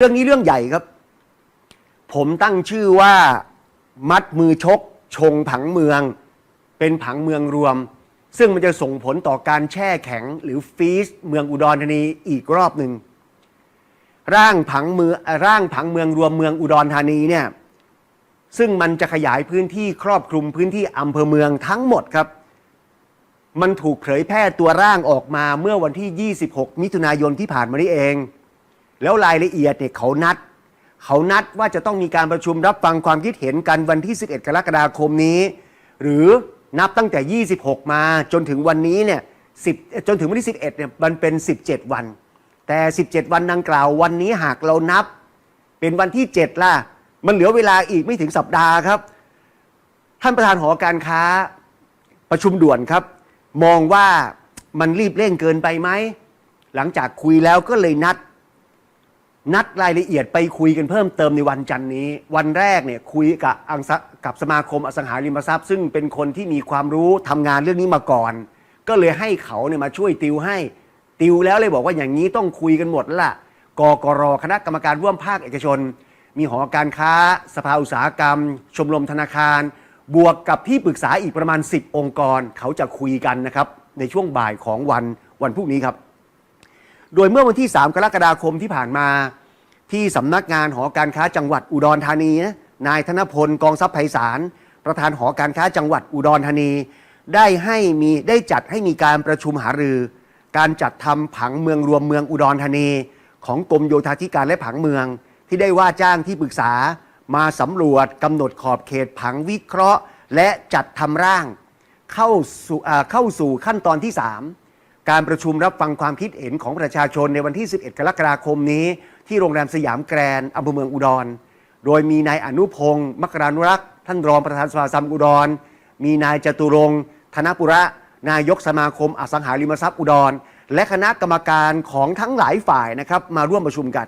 เรื่องนี้เรื่องใหญ่ครับ ผมตั้งชื่อว่ามัดมือชก ชงผังเมือง เป็นผังเมืองรวม ซึ่งมันจะส่งผลต่อการแช่แข็งหรือฟีซเมืองอุดรธานีอีกรอบหนึ่งร่างผังเมืองร่างผังเมืองรวมเมืองอุดรธานีเนี่ยซึ่งมันจะขยายพื้นที่ครอบคลุมพื้นที่อำเภอเมืองทั้งหมดครับ มันถูกเผยแพร่ตัวร่างออกมาเมื่อวันที่ 26 มิถุนายนที่ผ่านมานี้เอง แล้วรายละเอียดเนี่ยเขานัด เขานัดว่าจะต้องมีการประชุมรับฟังความคิดเห็นกันวันที่ 11 กรกฎาคมนี้ หรือนับตั้งแต่ 26 มาจนถึงวันนี้เนี่ย10จนถึงวันที่ 11เนี่ยมันเป็น 17 วัน แต่ 17 วันดังกล่าววันนี้หากเรานับ เป็นวันที่ 7 ล่ะ มันเหลือเวลาอีกไม่ถึงสัปดาห์ครับ ท่านประธานหอการค้าประชุมด่วนครับ มองว่ามันรีบเร่งเกินไปไหม หลังจากคุยแล้วก็เลยนัด นัดรายละเอียดไปคุยกันเพิ่มเติมในวันจันทร์นี้ วันแรกเนี่ยคุยกับอังสะกับสมาคมอสังหาริมทรัพย์ ซึ่งเป็นคนที่มีความรู้ทำงานเรื่องนี้มาก่อน ก็เลยให้เขาเนี่ยมาช่วยติวให้ ติวแล้วเลยบอกว่าอย่างนี้ต้องคุยกันหมดแล้วล่ะกกรคณะกรรมการร่วมภาคเอกชน มีหอการค้า สภาอุตสาหกรรม ชมรมธนาคาร บวกกับที่ปรึกษาอีกประมาณ 10 องค์กร เขาจะคุยกันนะครับในช่วงบ่ายของวันวันพรุ่งนี้ครับ โดยเมื่อวันที่ 3 กรกฎาคมที่ผ่านมา ที่สำนักงานหอการค้าจังหวัดอุดรธานีนะนายธนพลกองทรัพย์ไพศาลประธานหอการค้าจังหวัดอุดรธานี ได้ให้มีได้จัดให้มีการประชุมหารือ การจัดทำผังเมืองรวมเมืองอุดรธานี ของกรมโยธาธิการและผังเมือง ที่ได้ว่าจ้างที่ปรึกษา มาสำรวจกำหนดขอบเขตผังวิเคราะห์ และจัดทำร่าง เข้าสู่เข้าสู่ขั้นตอนที่ 3 การประชุมรับฟังความคิดเห็นของประชาชนในวันที่ 11 กรกฎาคมนี้ ที่โรงแรมสยามแกรนด์อำเภอเมืองอุดร โดยมีนายอนุพงศ์มกรานุรักษ์ ท่านรองประธานสภาสัมอุดร มีนายจตุรงค์ธนปุระ นายกสมาคมอสังหาริมทรัพย์อุดร และคณะกรรมการของทั้งหลายฝ่ายนะครับมาร่วมประชุมกัน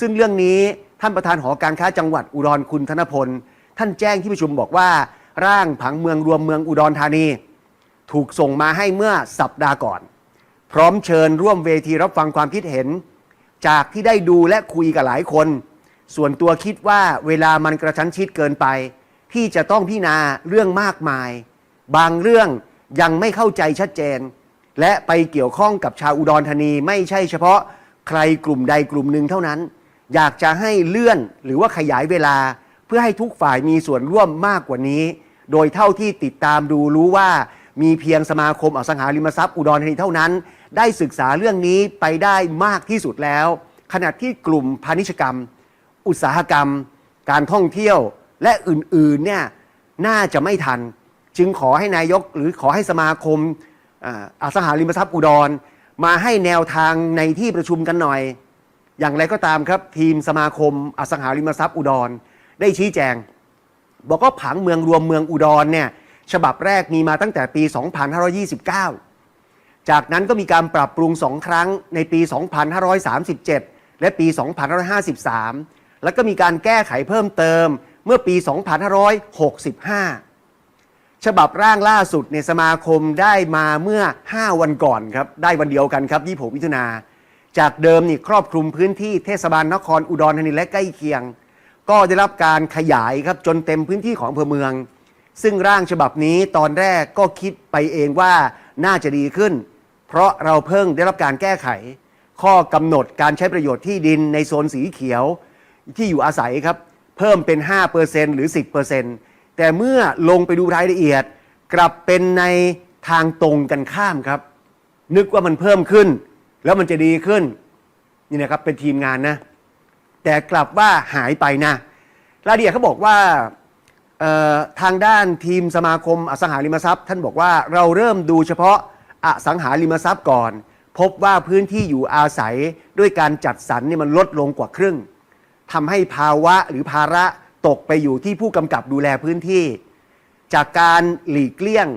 ซึ่งเรื่องนี้ท่านประธานหอการค้าจังหวัดอุดรคุณธนพล ท่านแจ้งที่ประชุมบอกว่า ร่างผังเมืองรวมเมืองอุดรธานี ถูกส่งมาให้เมื่อสัปดาห์ก่อน พร้อมเชิญร่วมเวทีรับฟังความคิดเห็น จากที่ได้ดูและคุยกับหลายคน ส่วนตัวคิดว่าเวลามันกระชั้นชิดเกินไป ที่จะต้องพิจารณาเรื่องมากมาย บางเรื่องยังไม่เข้าใจชัดเจน และไปเกี่ยวข้องกับชาวอุดรธานีไม่ใช่เฉพาะใครกลุ่มใดกลุ่มหนึ่งเท่านั้น อยากจะให้เลื่อนหรือว่าขยายเวลาเพื่อให้ทุกฝ่ายมีส่วนร่วมมากกว่านี้ โดยเท่าที่ติดตามดูรู้ว่า มีเพียงสมาคมอสังหาริมทรัพย์อุดรธานีเท่านั้น ได้ศึกษาเรื่องนี้ไปได้มากที่สุดแล้ว ขณะที่กลุ่มพาณิชยกรรม อุตสาหกรรม การท่องเที่ยวและอื่นๆเนี่ยน่าจะไม่ทัน จึงขอให้นายกหรือขอให้สมาคมอสังหาริมทรัพย์อุดร มาให้แนวทางในที่ประชุมกันหน่อย อย่างไรก็ตามครับ ทีมสมาคมอสังหาริมทรัพย์อุดร ได้ชี้แจง บอกว่าผังเมืองรวมเมืองอุดรเนี่ย ฉบับแรกมีมาตั้งแต่ปี 2529 จากนั้นก็มีการปรับปรุงสองครั้งในปี 2537 และปี 2553 แล้วก็มีการแก้ไขเพิ่มเติมเมื่อปี 2565 ฉบับร่างล่าสุดในสมาคมได้มาเมื่อ 5 วันก่อนครับ ได้วันเดียวกันครับ26มิถุนาจากเดิมนี่ครอบคลุมพื้นที่เทศบาลนครอุดรธานีและใกล้เคียง ก็ได้รับการขยายครับจนเต็มพื้นที่ของอำเภอเมือง ซึ่งร่างฉบับนี้ตอนแรกก็คิดไปเองว่าน่าจะดีขึ้น เพราะเราเพิ่งได้รับการแก้ไข ข้อกำหนดการใช้ประโยชน์ที่ดินในโซนสีเขียว ที่อยู่อาศัยครับ เพิ่มเป็น 5%หรือ 10%แต่เมื่อลงไปดูรายละเอียด กลับเป็นในทางตรงกันข้ามครับ นึกว่ามันเพิ่มขึ้น แล้วมันจะดีขึ้น นี่นะครับเป็นทีมงานนะ แต่กลับว่าหายไปนะ รายละเอียดเขาบอกว่า ทางด้านทีมสมาคมอสังหาริมทรัพย์ ท่านบอกว่าเราเริ่มดูเฉพาะอสังหาริมทรัพย์ก่อน พบว่าพื้นที่อยู่อาศัยด้วยการจัดสรรนี่มันลดลงกว่าครึ่งทำให้ภาวะหรือภาระตกไปอยู่ที่ผู้กำกับดูแลพื้นที่ จากการหลีกเลี่ยง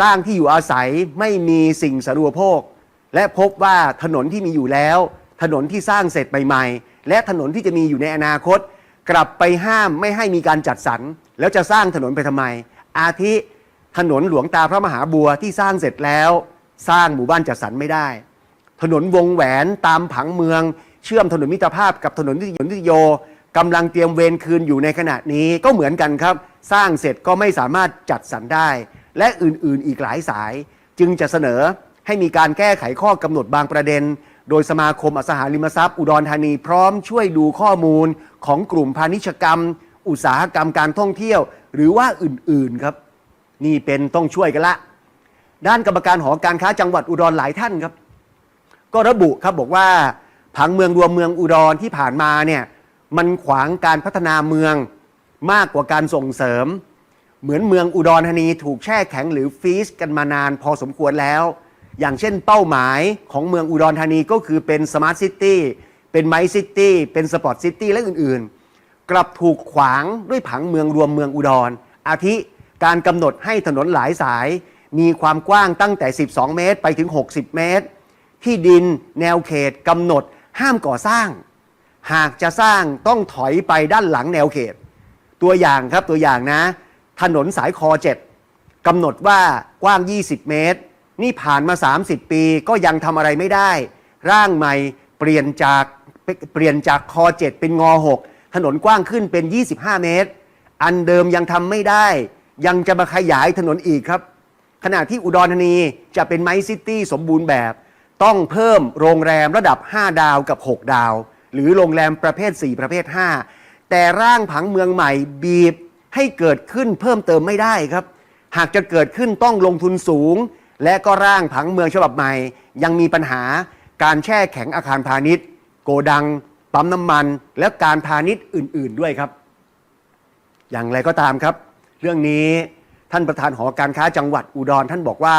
สร้างที่อยู่อาศัยไม่มีสิ่งสารณูปโภค และพบว่าถนนที่มีอยู่แล้ว ถนนที่สร้างเสร็จใหม่ๆ และถนนที่จะมีอยู่ในอนาคต กลับไปห้ามไม่ให้มีการจัดสรร แล้วจะสร้างถนนไปทำไม อาทิถนนหลวงตาพระมหาบัวที่สร้างเสร็จแล้ว สร้างหมู่บ้านจัดสรรไม่ได้ ถนนวงแหวนตามผังเมือง เชื่อมถนนมิตรภาพกับถนนนิติโยกำลังเตรียมเวรคืนอยู่ในขณะนี้ก็เหมือนกันครับ สร้างเสร็จก็ไม่สามารถจัดสรรได้ และอื่นๆอีกหลายสาย จึงจะเสนอให้มีการแก้ไขข้อกำหนดบางประเด็น โดยสมาคมอสังหาริมทรัพย์อุดรธานีพร้อมช่วยดูข้อมูลของกลุ่มพาณิชยกรรม อุตสาหกรรมการท่องเที่ยว หรือว่าอื่นๆครับ นี่เป็นต้องช่วยกันละ ด้านกรรมการหอการค้าจังหวัดอุดรหลายท่านครับ ก็ระบุครับบอกว่าผังเมืองรวมเมืองอุดรที่ผ่านมาเนี่ยมันขวางการพัฒนาเมืองมากกว่าการส่งเสริม เหมือนเมืองอุดรธานีถูกแช่แข็งหรือฟีซกันมานานพอสมควรแล้ว อย่างเช่นเป้าหมายของเมืองอุดรธานีก็คือเป็นสมาร์ทซิตี้เป็นไมซิตี้เป็นสปอร์ตซิตี้และอื่นๆ กลับถูกขวางด้วยผังเมืองรวมเมืองอุดร อาทิการกำหนดให้ถนนหลายสาย มีความกว้างตั้งแต่ 12 เมตรไปถึง 60 เมตร ที่ดินแนวเขตกำหนดห้ามก่อสร้าง หากจะสร้างต้องถอยไปด้านหลังแนวเขต ตัวอย่างครับตัวอย่างนะ ถนนสายคอ7กำหนดว่ากว้าง 20 เมตร นี่ผ่านมา 30 ปีก็ยังทำอะไรไม่ได้ ร่างใหม่เปลี่ยนจากเปลี่ยนจากคอ7เป็นงอ6ถนนกว้างขึ้นเป็น 25 เมตร อันเดิมยังทำไม่ได้ ยังจะมาขยายถนนอีกครับ ขณะที่อุดรธานีจะเป็นไมซิตี้สมบูรณ์แบบ ต้องเพิ่มโรงแรมระดับ 5 ดาวกับ 6 ดาว หรือโรงแรมประเภท 4 ประเภท 5 แต่ร่างผังเมืองใหม่บีบให้เกิดขึ้นเพิ่มเติมไม่ได้ครับ หากจะเกิดขึ้นต้องลงทุนสูง และก็ร่างผังเมืองฉบับใหม่ ยังมีปัญหาการแช่แข็งอาคารพาณิชย์ โกดัง ปั๊มน้ำมัน และการพาณิชย์อื่น ๆด้วยครับ อย่างไรก็ตามครับ เรื่องนี้ท่านประธานหอการค้าจังหวัดอุดรท่านบอกว่า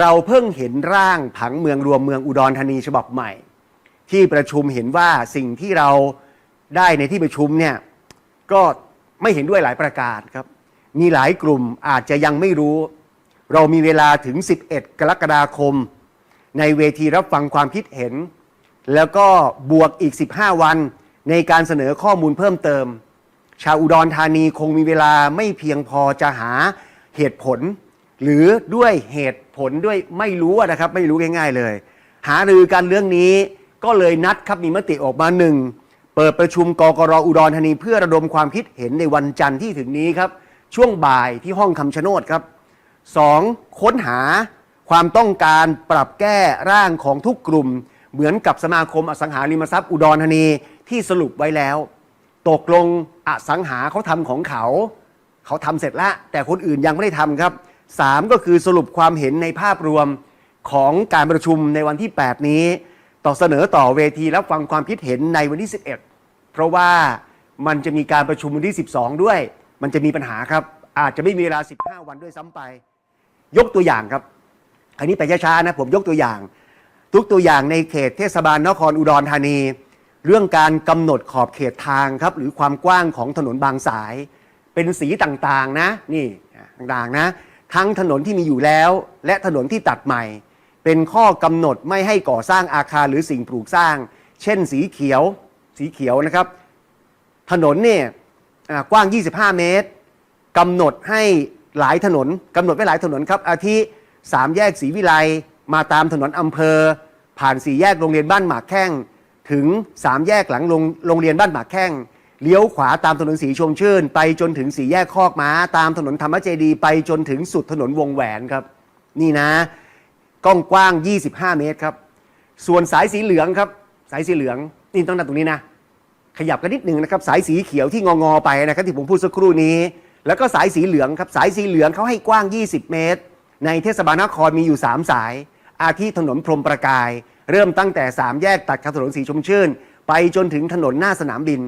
เราเพิ่งเห็นร่างผังเมืองรวมเมืองอุดรธานีฉบับใหม่ ที่ประชุมเห็นว่าสิ่งที่เราได้ในที่ประชุมเนี่ยก็ไม่เห็นด้วยหลายประการครับ มีหลายกลุ่มอาจจะยังไม่รู้ เรามีเวลาถึง 11 กรกฎาคม ในเวทีรับฟังความคิดเห็น แล้วก็บวกอีก 15 วันในการเสนอข้อมูลเพิ่มเติม ชาวอุดรธานีคงมีเวลาไม่เพียงพอจะหาเหตุผล หรือด้วยเหตุผลด้วยไม่รู้นะครับ ไม่รู้ง่าย ๆเลย หารือกันเรื่องนี้ก็เลยนัดครับมีมติออกมาหนึ่งเปิดประชุมกกรอุดรธานีเพื่อระดมความคิดเห็นในวันจันทร์ที่ถึงนี้ครับ ช่วงบ่ายที่ห้องคำชะโนดครับ 2. ค้นหาความต้องการปรับแก้ร่างของทุกกลุ่ม เหมือนกับสมาคมอสังหาริมทรัพย์อุดรธานีที่สรุปไว้แล้ว ตกลงอสังหาเขาทำของเขา เขาทำเสร็จแล้วแต่คนอื่นยังไม่ได้ทำครับ 3 ก็คือสรุปความเห็นในภาพรวมของการประชุมในวันที่ 8 นี้ ต่อเสนอต่อเวทีรับฟังความคิดเห็นในวันที่ 11 เพราะว่ามันจะมีการประชุมวันที่ 12 ด้วย มันจะมีปัญหาครับ อาจจะไม่มีเวลา 15 วันด้วยซ้ำไป ยกตัวอย่างครับอันนี้ไปช้าๆนะผมยกตัวอย่าง ทุกตัวอย่างในเขตเทศบาลนครอุดรธานี เรื่องการกำหนดขอบเขตทางครับ หรือความกว้างของถนนบางสาย เป็นสีต่างๆนะนี่ต่างๆนะ ทั้งถนนที่มีอยู่แล้ว และถนนที่ตัดใหม่ เป็นข้อกำหนดไม่ให้ก่อสร้างอาคารหรือสิ่งปลูกสร้าง เช่น สีเขียว สีเขียวนะครับ ถนนเนี่ยกว้าง 25 เมตรกำหนดให้ หลายถนนกำหนดไว้หลายถนนครับ อาทิสามแยกศรีวิไลมาตามถนนอำเภอ ผ่านสี่แยกโรงเรียนบ้านหมากแข้ง ถึงสามแยกหลังโรงโรงเรียนบ้านหมากแข้งเลี้ยวขวาตามถนนสีชมชื่น ไปจนถึงสี่แยกคอกม้า ตามถนนธรรมเจดี ไปจนถึงสุดถนนวงแหวนครับ นี่นะกล้องกว้าง 25 เมตรครับ ส่วนสายสีเหลืองครับ สายสีเหลืองนี่ต้องนั่งตรงนี้นะ ขยับกันนิดหนึ่งนะครับ สายสีเขียวที่งองอๆไปนะครับที่ผมพูดสักครู่นี้ แล้วก็สายสีเหลืองครับสายสีเหลืองเขาให้กว้าง 20 เมตร ในเทศบาลนครมีอยู่ 3 สาย อาทิถนนพรมประกาย เริ่มตั้งแต่ 3 แยกตัดถนนสีชมชื่น ไปจนถึงถนนหน้าสนามบิน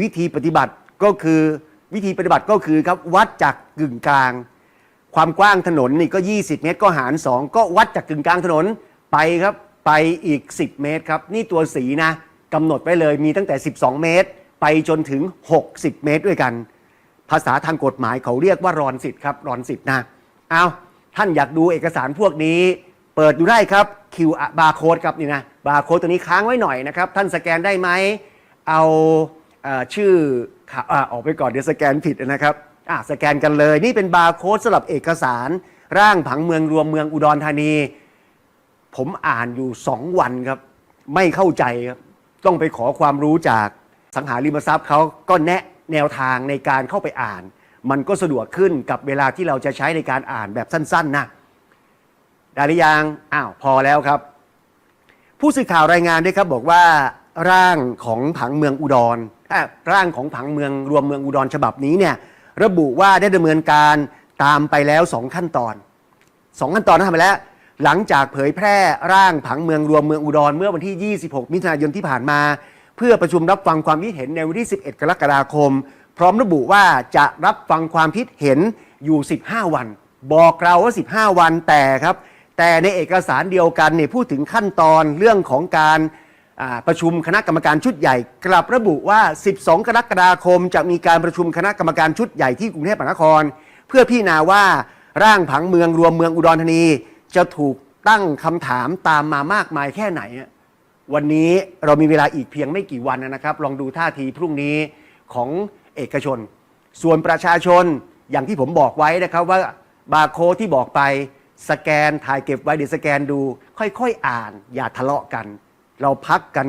วิธีปฏิบัติก็คือวิธีปฏิบัติก็คือครับวัดจากกึ่งกลาง ความกว้างถนนนี่ก็ 20 เมตร ก็หาร 2 ก็วัดจากกึ่งกลางถนนไปครับไปอีก 10 เมตรครับนี่ตัวสีนะกำหนดไว้เลยมีตั้งแต่ 12 เมตร ไปจนถึง 60 เมตรด้วยกัน ภาษาทางกฎหมายเขาเรียกว่ารอนสิทธิ์ครับรอนสิทธิ์นะเอาท่านอยากดูเอกสารพวกนี้ เปิดดูได้ครับ QR barcode ครับนี่นะบาร์โค้ดตัวนี้ค้างไว้หน่อยนะครับ ท่านสแกนได้ไหมเอาเออชื่อข่าวอ่าออกไปก่อนเดี๋ยวสแกนผิดนะครับสแกนกันเลย นี่เป็นบาร์โค้ดสำหรับเอกสารร่างผังเมืองรวมเมืองอุดรธานี ผมอ่านอยู่สองวันครับ ไม่เข้าใจครับต้องไปขอความรู้จากสังหาริมทรัพย์เขาก็แนะ แนวทางในการเข้าไปอ่าน มันก็สะดวกขึ้นกับเวลาที่เราจะใช้ในการอ่านแบบสั้นๆนะได้หรือยังอ้าวพอแล้วครับ ผู้สื่อข่าวรายงานด้วยครับบอกว่าร่างของผังเมืองอุดรร่างของผังเมืองรวมเมืองอุดรฉบับนี้เนี่ยระบุว่าได้ดำเนินการตามไปแล้วสองขั้นตอนสองขั้นตอนนั้นทำไปแล้ว หลังจากเผยแพร่ร่างผังเมืองรวมเมืองอุดรเมื่อวันที่ 26 มิถุนายนที่ผ่านมา พื่อประชุมรับฟังความคิดเห็นในวันที่ 11 กรกฎาคม พร้อมระบุว่าจะรับฟังความคิดเห็นอยู่ 15 วัน บอกเราว่า 15 วันแต่ครับ แต่ในเอกสารเดียวกันเนี่ยพูดถึงขั้นตอนเรื่องของการประชุมคณะกรรมการชุดใหญ่ กลับระบุว่า 12 กรกฎาคม จะมีการประชุมคณะกรรมการชุดใหญ่ที่กรุงเทพมหานคร เพื่อพิจารณาว่าร่างผังเมืองรวมเมืองอุดรธานี จะถูกตั้งคำถามตามมามากมายแค่ไหนอะ วันนี้เรามีเวลาอีกเพียงไม่กี่วันนะครับ ลองดูท่าทีพรุ่งนี้ของเอกชน ส่วนประชาชนอย่างที่ผมบอกไว้นะครับว่าบาร์โค้ดที่บอกไปสแกนถ่ายเก็บไว้เดี๋ยวสแกนดู ค่อยๆอ่าน อย่าทะเลาะกัน เราพักกัน